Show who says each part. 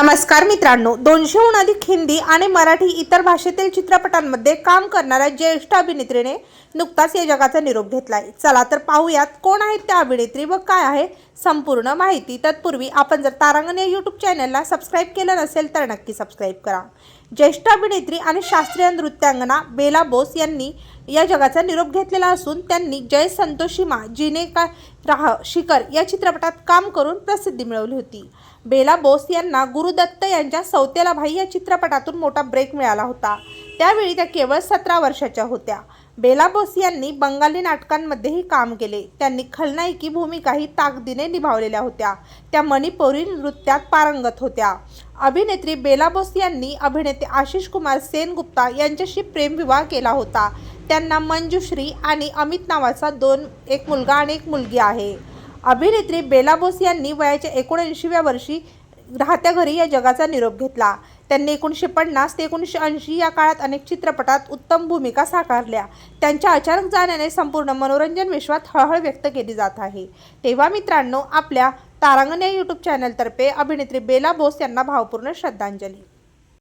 Speaker 1: नमस्कार मित्रांनो दोनशेहून अधिक हिंदी आणि मराठी इतर भाषेतील चित्रपटांमध्ये काम करणाऱ्या ज्येष्ठ अभिनेत्रीने नुकताच या जगाचा निरोप घेतलाय. चला तर पाहूयात कोण आहेत त्या अभिनेत्री व काय आहे संपूर्ण माहिती. तत्पूर्वी आपण जर तारांगण या यूट्यूब चॅनलला सबस्क्राईब केलं नसेल तर नक्की सबस्क्राईब करा. ज्येष्ठ अभिनेत्री आणि शास्त्रीय नृत्यांगना बेला बोस यांनी या जगाचा निरोप घेतलेला असून त्यांनी जय संतोषीमा जिने का राह शिखर या चित्रपटात काम करून प्रसिद्धी मिळवली होती. बेला बोस यांना गुरुदत्त यांच्या सौतेला भाई या चित्रपटातून मोठा ब्रेक मिळाला होता. त्यावेळी त्या केवळ सतरा वर्षाच्या होत्या. बेला बोस यांनी बंगाली नाटकांमध्येही काम केले. त्यांनी खलनायकी भूमिकाही ताकदीने निभावलेल्या होत्या. त्या मणिपुरी नृत्यात पारंगत होत्या. अभिनेत्री बेला बोस यांनी अभिनेते आशिष कुमार सेनगुप्ता यांच्याशी प्रेमविवाह केला होता. त्यांना मंजुश्री आणि अमित नावाचा दोन एक मुलगा आणि एक मुलगी आहे. अभिनेत्री बेला बोस यांनी वयाच्या एकोणऐंशीव्या वर्षी राहत्या घरी या जगाचा निरोप घेतला. त्यांनी एकोणीसशे पन्नास ते एकोणीसशे ऐंशी या काळात अनेक चित्रपटात उत्तम भूमिका साकारल्या. त्यांच्या अचानक जाण्याने संपूर्ण मनोरंजन विश्वात हळहळ व्यक्त केली जात आहे. तेव्हा मित्रांनो आपल्या तारांगण या यूट्यूब चॅनलतर्फे अभिनेत्री बेला बोस यांना भावपूर्ण श्रद्धांजली.